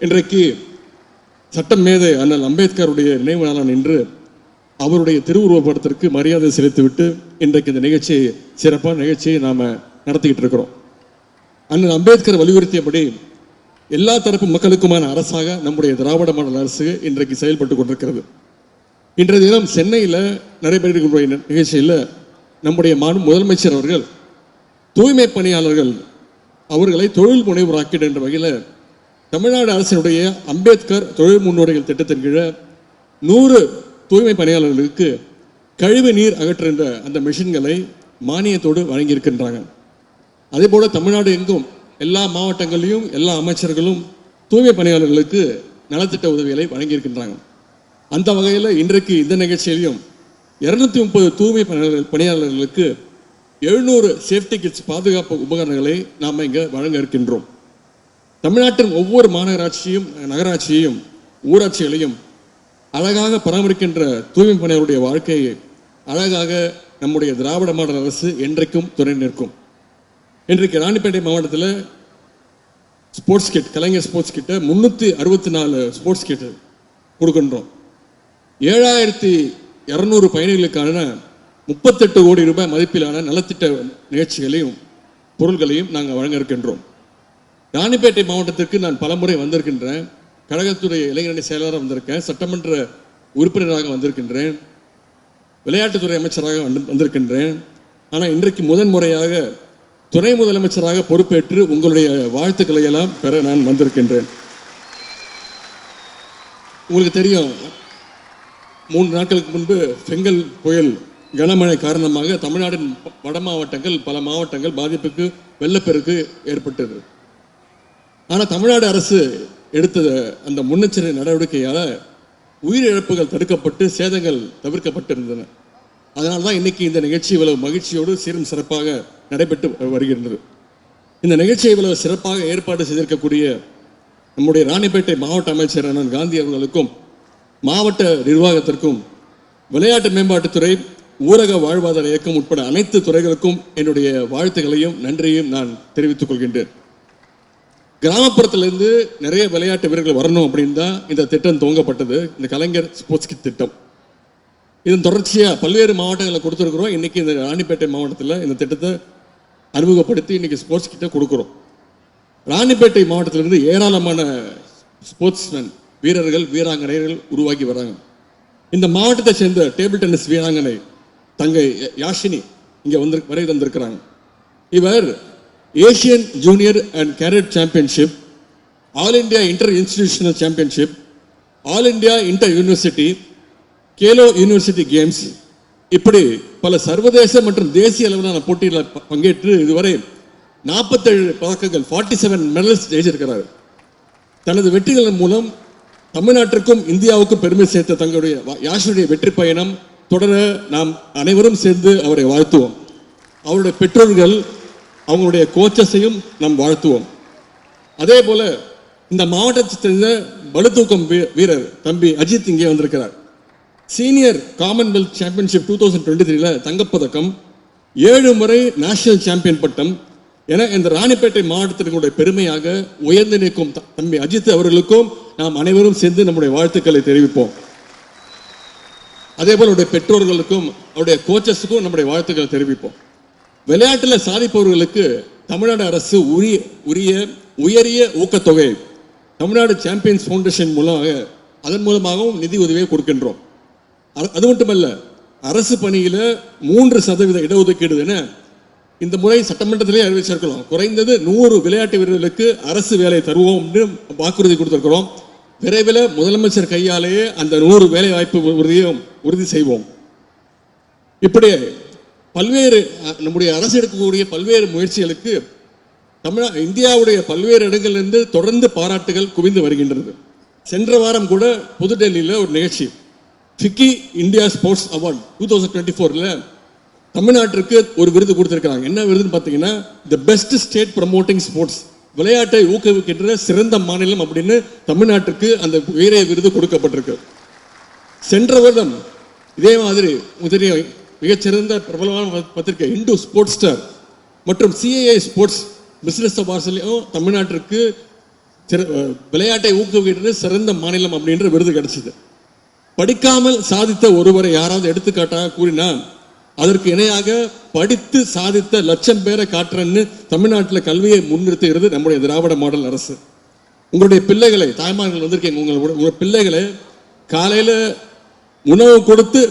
இன்றைக்கு சட்டம் மேதை அண்ணல் அம்பேத்கருடைய நினைவு நாளான இன்று அவருடைய திருவுருவப்படத்திற்கு மரியாதை செலுத்திவிட்டு இன்றைக்கு இந்த நிகழ்ச்சியை சிறப்பான நிகழ்ச்சியை நாம் நடத்திக்கிட்டு இருக்கிறோம். அண்ணல் அம்பேத்கர் வலியுறுத்தியபடி எல்லா தரப்பு மக்களுக்குமான அரசாக நம்முடைய திராவிட மாடல் அரசு இன்றைக்கு செயல்பட்டு கொண்டிருக்கிறது. இன்றைய தினம் சென்னையில் நடைபெறக்கூடிய நிகழ்ச்சியில் நம்முடைய மாநில முதலமைச்சர் அவர்கள் தூய்மை பணியாளர்கள் அவர்களை தொழில் முனைவோராக்கிட என்ற வகையில் தமிழ்நாடு அரசினுடைய அம்பேத்கர் தொழில் முன்னோடிகள் திட்டத்தின் கீழே நூறு தூய்மை பணியாளர்களுக்கு கழிவு நீர் அகற்றுகின்ற அந்த மிஷின்களை மானியத்தோடு வழங்கியிருக்கின்றாங்க. அதே போல தமிழ்நாடு எங்கும் எல்லா மாவட்டங்களிலும் எல்லா அமைச்சர்களும் தூய்மை பணியாளர்களுக்கு நலத்திட்ட உதவிகளை வழங்கியிருக்கின்றாங்க. அந்த வகையில் இன்றைக்கு இந்த நிகழ்ச்சியிலையும் இருநூத்தி முப்பது தூய்மை பணியாளர்கள் பணியாளர்களுக்கு எழுநூறு சேஃப்டி கிட்ஸ் பாதுகாப்பு உபகரணங்களை நாம் இங்கே வழங்க இருக்கின்றோம். தமிழ்நாட்டின் ஒவ்வொரு மாநகராட்சியும் நகராட்சியையும் ஊராட்சிகளையும் அழகாக பராமரிக்கின்ற தூய்மை பணியாளருடைய வாழ்க்கையை அழகாக நம்முடைய திராவிட மாடல் அரசு என்றைக்கும் துணை நிற்கும். இன்றைக்கு ராணிப்பேட்டை மாவட்டத்தில் ஸ்போர்ட்ஸ் கிட் கலைஞர் ஸ்போர்ட்ஸ் கிட்ட முந்நூற்றி அறுபத்தி நாலு ஸ்போர்ட்ஸ் கிட் கொடுக்கின்றோம். ஏழாயிரத்தி இரநூறு பயணிகளுக்கான முப்பத்தெட்டு கோடி ரூபாய் மதிப்பிலான நலத்திட்ட நிகழ்ச்சிகளையும் பொருள்களையும் நாங்கள் வழங்க இருக்கின்றோம். ராணிப்பேட்டை மாவட்டத்திற்கு நான் பலமுறை வந்திருக்கின்றேன். கழகத்துறை இளைஞரணி செயலாளராக வந்திருக்கேன். சட்டமன்ற உறுப்பினராக வந்திருக்கின்றேன். விளையாட்டுத்துறை அமைச்சராக வந்து- வந்திருக்கின்றேன். ஆனால் இன்றைக்கு முதன் முறையாக துணை முதலமைச்சராக பொறுப்பேற்று உங்களுடைய வாழ்த்துக்களை எல்லாம் பெற நான் வந்திருக்கின்றேன். உங்களுக்கு தெரியும் மூன்று நாட்களுக்கு முன்பு செங்கல் புயல் கனமழை காரணமாக தமிழ்நாட்டின் வட மாவட்டங்கள் பல மாவட்டங்கள் பாதிப்புக்கு வெள்ளப்பெருக்கு ஏற்பட்டது. ஆனால் தமிழ்நாடு அரசு எடுத்த அந்த முன்னெச்சரிக்கை நடவடிக்கையால் உயிரிழப்புகள் தடுக்கப்பட்டு சேதங்கள் தவிர்க்கப்பட்டிருந்தன. அதனால தான் இன்னைக்கு இந்த நிகழ்ச்சி இவ்வளவு மகிழ்ச்சியோடு சீரும் சிறப்பாக நடைபெற்று வருகின்றது. இந்த நிகழ்ச்சியை இவ்வளவு சிறப்பாக ஏற்பாடு செய்திருக்கக்கூடிய நம்முடைய ராணிப்பேட்டை மாவட்ட அமைச்சர் அண்ணன் காந்தி அவர்களுக்கும் மாவட்ட நிர்வாகத்திற்கும் விளையாட்டு மேம்பாட்டுத்துறை ஊரக வாழ்வாதார இயக்கம் உட்பட அனைத்து துறைகளுக்கும் என்னுடைய வாழ்த்துக்களையும் நன்றியையும் நான் தெரிவித்துக் கொள்கின்றேன். கிராமப்புறத்திலிருந்து நிறைய விளையாட்டு வீரர்கள் வரணும் அப்படின்னு தான் இந்த திட்டம் துவங்கப்பட்டது. இந்த கலைஞர் ஸ்போர்ட்ஸ் கிட் திட்டம். இதன் தொடர்ச்சியாக பல்வேறு மாவட்டங்களில் கொடுத்துருக்குறோம். இன்றைக்கி இந்த ராணிப்பேட்டை மாவட்டத்தில் இந்த திட்டத்தை அறிமுகப்படுத்தி இன்றைக்கி ஸ்போர்ட்ஸ் கிட்ட கொடுக்குறோம். ராணிப்பேட்டை மாவட்டத்திலிருந்து ஏராளமான ஸ்போர்ட்ஸ்மேன் வீரர்கள் வீராங்கனைகள் உருவாக்கி வராங்க. இந்த மாவட்டத்தை சேர்ந்த டேபிள் டென்னிஸ் வீராங்கனை தங்கை யாஷினி இங்கே வந்து வரை தந்திருக்கிறாங்க. இவர் Asian junior and cadet championship all India inter institutional championship all India inter university Khelo university games இப்படி பல சர்வதேச மற்றும் தேசிய அளவிலான போட்டிகளில் பங்கேற்று இதுவரை நாற்பத்தேழு பதக்கங்கள் ஃபார்ட்டி செவன் மெடல்ஸ் ஜெயிச்சிருக்கிறார். தனது வெற்றிகளின் மூலம் தமிழ்நாட்டிற்கும் இந்தியாவுக்கும் பெருமை சேர்த்த தங்களுடைய வா- வெற்றி பயணம் தொடர நாம் அனைவரும் சேர்ந்து அவரை வாழ்த்துவோம். அவருடைய பெற்றோர்கள் அவங்களுடைய கோச்சஸையும் நாம் வாழ்த்துவோம். அதே போல இந்த மாவட்டத்தை சேர்ந்த பளுதூக்கம் வீ- வீரர் தம்பி அஜித் இங்கே வந்திருக்கிறார். Senior Commonwealth championship two thousand twenty த்ரீல தங்கப்பதக்கம் ஏழு முறை நேஷனல் சாம்பியன் பட்டம் என இந்த ராணிப்பேட்டை மாவட்டத்தினுடைய பெருமையாக உயர்ந்து நிற்கும் த- தம்பி அஜித் அவர்களுக்கும் நாம் அனைவரும் சேர்ந்து நம்முடைய வாழ்த்துக்களை தெரிவிப்போம். அதே போல அவருடைய பெற்றோர்களுக்கும் அவருடைய கோச்சஸுக்கும் நம்முடைய வாழ்த்துக்களை தெரிவிப்போம். விளையாட்டில் சாதிப்பவர்களுக்கு தமிழ்நாடு அரசு உரிய உரிய உயரிய ஊக்கத்தொகை தமிழ்நாடு சாம்பியன்ஸ் ஃபவுண்டேஷன் மூலமாக அதன் மூலமாகவும் நிதி உதவியை கொடுக்கின்றோம். அது- அது மட்டுமல்ல அரசு பணியில் மூன்று சதவீத இடஒதுக்கீடு என இந்த முறை சட்டமன்றத்திலே அறிவிச்சிருக்கிறோம். குறைந்தது நூறு விளையாட்டு வீரர்களுக்கு அரசு வேலை தருவோம் வாக்குறுதி கொடுத்திருக்கிறோம். விரைவில் முதலமைச்சர் கையாலேயே அந்த நூறு வேலை வாய்ப்பு உறுதியும் உறுதி செய்வோம். இப்படி பல்வேறு நம்முடைய அரசு எடுக்கக்கூடிய பல்வேறு முயற்சிகளுக்கு தமிழா இந்தியாவுடைய பல்வேறு இடங்களிலிருந்து தொடர்ந்து பாராட்டுகள் குவிந்து வருகின்றது. சென்ற வாரம் கூட புதுடெல்லியில் ஒரு நிகழ்ச்சி. FICCI India sports award two thousand twenty ஃபோரில் தமிழ்நாட்டிற்கு ஒரு விருது கொடுத்துருக்காங்க என்ன விருதுன்னு பார்த்தீங்கன்னா the best state promoting sports விளையாட்டை ஊக்குவிக்கின்ற சிறந்த மாநிலம் அப்படின்னு தமிழ்நாட்டுக்கு அந்த உயரிய விருது கொடுக்கப்பட்டிருக்கு. சென்ற வருடம் இதே மாதிரி உங்களுக்கு மிகச்சிறந்த பிரபலமான பத்திரிகை இந்து ஸ்போர்ட்ஸ் ஸ்டார் மற்றும் சிஏஏ ஸ்போர்ட்ஸ் பிசினஸ் அவார்ட்ஸ்லையும் தமிழ்நாட்டிற்கு விளையாட்டை ஊக்குவிக்கிறது சிறந்த மாநிலம் அப்படின்ற விருது கிடைச்சது. படிக்காமல் சாதித்த ஒருவரை யாராவது எடுத்துக்காட்டாக கூறினா அதற்கு இணையாக படித்து சாதித்த லட்சம் பேரை காட்டுறேன்னு தமிழ்நாட்டில் கல்வியை முன்னிறுத்துகிறது நம்முடைய திராவிட மாடல் அரசு. உங்களுடைய பிள்ளைகளை தாய்மார்கள் வந்திருக்கீங்க உங்களோட உங்கள் பிள்ளைகளை காலையில் உணவு கொடுத்து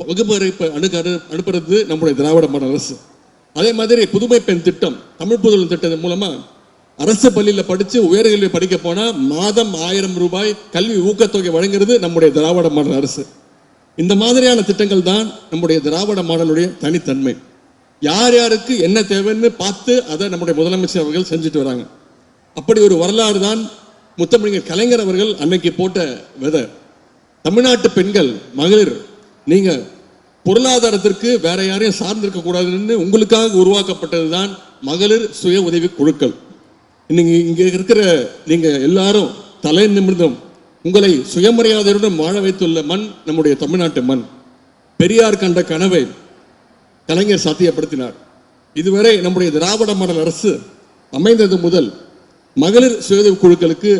வகுப்பு அனு அணுக அனுப்புறது நம்முடைய திராவிட மாடல் அரசு. அதே மாதிரி புதுமை பெண் திட்டம் தமிழ் புதல் திட்டத்தின் மூலமா அரசு பள்ளியில படிச்சு உயர்கல்வி படிக்க போனால் மாதம் ஆயிரம் ரூபாய் கல்வி ஊக்கத்தொகை வழங்குறது நம்முடைய திராவிட மாடல் அரசு. இந்த மாதிரியான திட்டங்கள் தான் நம்முடைய திராவிட மாடலுடைய தனித்தன்மை. யார் யாருக்கு என்ன தேவைன்னு பார்த்து அதை நம்முடைய முதலமைச்சர் அவர்கள் செஞ்சுட்டு வராங்க. அப்படி ஒரு வரலாறு தான் முத்தமிழர் கலைஞர் அவர்கள் அன்னைக்கு போட்ட விதை. தமிழ்நாட்டு பெண்கள் மகளிர் நீங்க பொருளாதாரத்திற்கு வேற யாரையும் சார்ந்திருக்க கூடாதுன்னு உங்களுக்காக உருவாக்கப்பட்டது தான் மகளிர் சுய உதவி குழுக்கள். இன்னைக்கு இங்க இருக்கிற நீங்க எல்லாரும் தலை நிமிர்ந்தும் உங்களை சுயமரியாதையுடன் வாழ வைத்துள்ள மண் நம்முடைய தமிழ்நாட்டு மண். பெரியார் கண்ட கனவை கலைஞர் சாத்தியப்படுத்தினார். இதுவரை நம்முடைய திராவிட மாடல் அரசு அமைந்தது முதல் மகளிர் சுயஉதவி குழுக்களுக்கு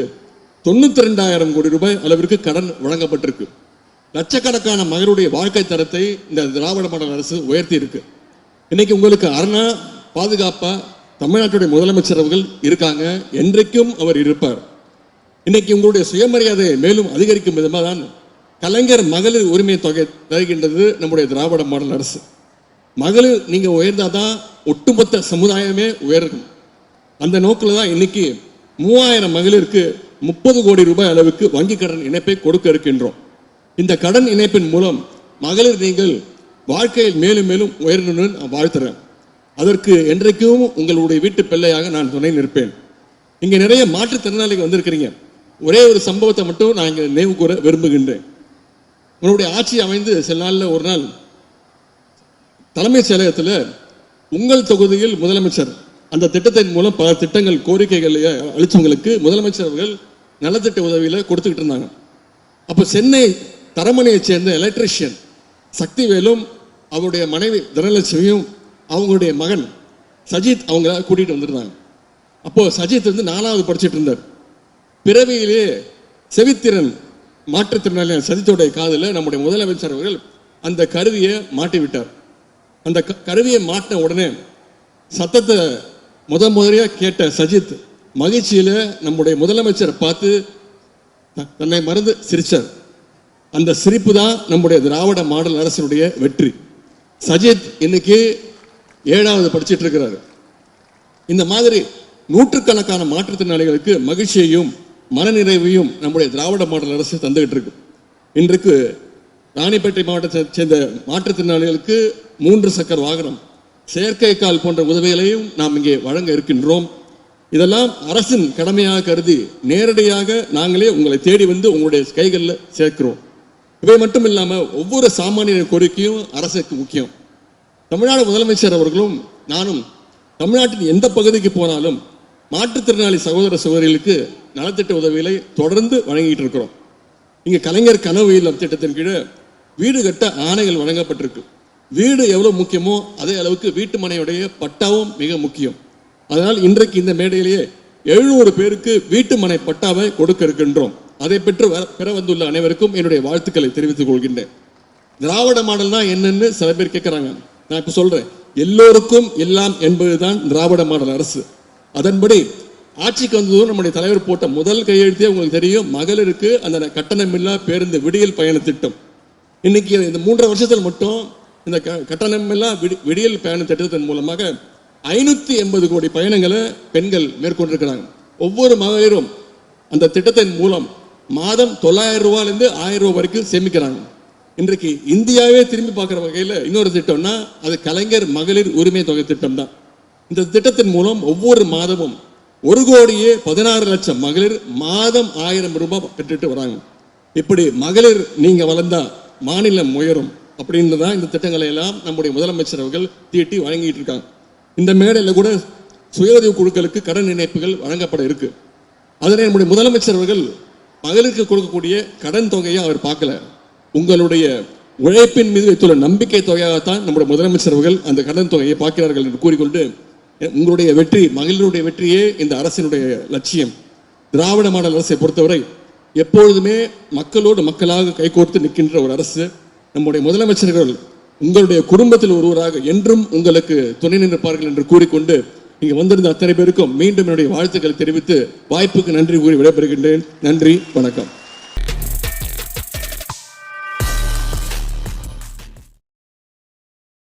தொண்ணூத்தி ரெண்டாயிரம் கோடி ரூபாய் அளவிற்கு கடன் வழங்கப்பட்டிருக்கு. லட்சக்கணக்கான மகளுடைய வாழ்க்கை தரத்தை இந்த திராவிட மாடல் அரசு உயர்த்தி இருக்கு. இன்னைக்கு உங்களுக்கு அரணா பாதுகாப்பா தமிழ்நாட்டுடைய முதலமைச்சர் அவர்கள் இருக்காங்க. என்றைக்கும் அவர் இருப்பார். இன்னைக்கு உங்களுடைய சுயமரியாதையை மேலும் அதிகரிக்கும் விதமாக தான் கலைஞர் மகளிர் உரிமை தொகை தருகின்றது நம்முடைய திராவிட மாடல் அரசு. மகளிர் நீங்க உயர்ந்தாதான் ஒட்டுமொத்த சமுதாயமே உயரும். அந்த நோக்கில் தான் இன்னைக்கு மூவாயிரம் மகளிருக்கு முப்பது கோடி ரூபாய் அளவுக்கு வங்கி கடன் இணைப்பை கொடுக்க இருக்கின்றோம். இந்த கடன் இணைப்பின் மூலம் மகளிர் நீங்கள் வாழ்க்கையில் மேலும் மேலும் உயரணும்னு நான் வாழ்த்துறேன். அதற்கு என்றைக்கும் உங்களுடைய வீட்டு பிள்ளையாக நான் துணை நிற்பேன். இங்கே நிறைய மாற்றுத்திறனாளிகள் வந்திருக்கிறீங்க. ஒரே ஒரு சம்பவத்தை மட்டும் நான் இங்கே நினைவு கூற விரும்புகின்றேன். உங்களுடைய ஆட்சி அமைந்து சில நாளில் ஒரு நாள் தலைமைச் செயலகத்தில் உங்கள் தொகுதியில் முதலமைச்சர் அந்த திட்டத்தின் மூலம் பல திட்டங்கள் கோரிக்கைகளை அளித்தவங்களுக்கு முதலமைச்சர் அவர்கள் நலத்திட்ட உதவியில் கொடுத்துக்கிட்டு இருந்தாங்க. அப்போ சென்னை தரமணியை சேர்ந்த எலக்ட்ரிஷியன் சக்திவேலும் அவருடைய மனைவி தனலட்சுமியும் அவங்களுடைய மகன் சஜித் அவங்க கூட்டிகிட்டு வந்திருந்தாங்க. அப்போது சஜித் வந்து நாலாவது படிச்சுட்டு இருந்தார். பிறவியிலே செவித்திறன் மாற்றுத்திறனாளியான சஜித்தோடைய காதில் நம்முடைய முதலமைச்சர் அவர்கள் அந்த கருவியை மாட்டி விட்டார் அந்த க- கருவியை மாட்டின உடனே சத்தத்தை முத முதலியாக கேட்ட சஜித் மகிழ்ச்சியில் நம்முடைய முதலமைச்சரை பார்த்து த- தன்னை மறந்து சிரித்தார் அந்த சிரிப்பு தான் நம்முடைய திராவிட மாடல் அரசினுடைய வெற்றி. சஜித் இன்னைக்கு ஏழாவது படிச்சிட்டு இருக்கிறாரு இந்த மாதிரி நூற்றுக்கணக்கான மாற்றுத்திறனாளிகளுக்கு மகிழ்ச்சியையும் மனநிறைவையும் நம்முடைய திராவிட மாடல் அரசு தந்துகிட்டு இருக்கு இன்றைக்கு ராணிப்பேட்டை மாவட்டத்தை சேர்ந்த மாற்றுத்திறனாளிகளுக்கு மூன்று சக்கர வாகனம் செயற்கை கால் போன்ற உதவிகளையும் நாம் இங்கே வழங்க இருக்கின்றோம். இதெல்லாம் அரசின் கடமையாக கருதி நேரடியாக நாங்களே உங்களை தேடி வந்து உங்களுடைய கைகளில் சேர்க்கிறோம். இவை மட்டும் இல்லாம ஒவ்வொரு சாமானிய கோரிக்கையும் அரசுக்கு முக்கியம். தமிழ்நாடு முதலமைச்சர் அவர்களும் நானும் தமிழ்நாட்டின் எந்த பகுதிக்கு போனாலும் மாற்றுத்திறனாளி சகோதர சகோதரிகளுக்கு நலத்திட்ட உதவிகளை தொடர்ந்து வழங்கிட்டு இருக்கிறோம் இங்க கலைஞர் கனவு இல்லம் திட்டத்தின் கீழே வீடு கட்ட ஆணைகள் வழங்கப்பட்டிருக்கு. வீடு எவ்வளவு முக்கியமோ அதே அளவுக்கு வீட்டு மனையுடைய பட்டாவும் மிக முக்கியம். அதனால் இன்றைக்கு இந்த மேடையிலேயே எழுநூறு பேருக்கு வீட்டு மனை பட்டாவை கொடுக்க இருக்கின்றோம். அதை பெற்று பெற வந்துள்ள அனைவருக்கும் என்னுடைய வாழ்த்துக்களை தெரிவித்துக் கொள்கின்றேன். திராவிட மாடல்னா என்னன்னு சில பேர் கேட்குறாங்க நான் இப்ப சொல்றேன். எல்லோருக்கும் எல்லாம் என்பதுதான் திராவிட மாடல் அரசு. அதன்படி ஆட்சிக்கு வந்ததும் நம்முடைய தலைவர் போட்ட முதல் கையெழுத்தே உங்களுக்கு தெரியும். மகளிருக்கு அந்த கட்டணமில்லா பேருந்து விடியல் பயண திட்டம். இன்னைக்கு இந்த மூன்றரை வருஷத்தில் மட்டும் இந்த க- கட்டணமில்லா விடி- விடியல் பயண திட்டத்தின் மூலமாக ஐநூத்தி எண்பது கோடி பயணங்களை பெண்கள் மேற்கொண்டிருக்கிறாங்க. ஒவ்வொரு மகளிரும் அந்த திட்டத்தின் மூலம் மாதம் தொள்ளாயிரம் ரூபாயிலிருந்து ஆயிரம் ரூபாய் வரைக்கும் சேமிக்கிறாங்க. இன்றைக்கு இந்தியாவே திரும்பி பார்க்குற வகையில் இன்னொரு திட்டம்னா அது கலைஞர் மகளிர் உரிமை தொகை திட்டம் தான் இந்த திட்டத்தின் மூலம் ஒவ்வொரு மாதமும் ஒரு கோடியே பதினாறு லட்சம் மகளிர் மாதம் ஆயிரம் ரூபாய் பெற்றுட்டு வராங்க. இப்படி மகளிர் நீங்கள் வளர்ந்தா மாநிலம் உயரும் அப்படின்னு தான் இந்த திட்டங்களை எல்லாம் நம்முடைய முதலமைச்சர் அவர்கள் தீட்டி வழங்கிட்டு இருக்காங்க. இந்த மேடையில் கூட சுய உதவி குழுக்களுக்கு கடன் இணைப்புகள் வழங்கப்பட இருக்கு. அதனை நம்முடைய முதலமைச்சர் அவர்கள் மகளிருக்கு கொடுக்கக்கூடிய கடன் தொகையை அவர் பார்க்கல. உங்களுடைய உழைப்பின் மீது வைத்துள்ள நம்பிக்கை தொகையாகத்தான் நம்முடைய முதலமைச்சர் அவர்கள் அந்த கடன் தொகையை பார்க்கிறார்கள் என்று கூறிக்கொண்டு உங்களுடைய வெற்றி மகளிருடைய வெற்றியே இந்த அரசினுடைய லட்சியம். திராவிட மாடல் அரசை பொறுத்தவரை எப்பொழுதுமே மக்களோடு மக்களாக கைகோர்த்து நிற்கின்ற ஒரு அரசு. நம்முடைய முதலமைச்சர்கள் உங்களுடைய குடும்பத்தில் ஒருவராக என்றும் உங்களுக்கு துணை நிற்பார்கள் என்று கூறிக்கொண்டு இங்கு வந்திருந்த அத்தனை பேருக்கும் மீண்டும் என்னுடைய வாழ்த்துக்களை தெரிவித்து வாய்ப்புக்கு நன்றி கூறி விடைபெறுகின்றேன். நன்றி வணக்கம்.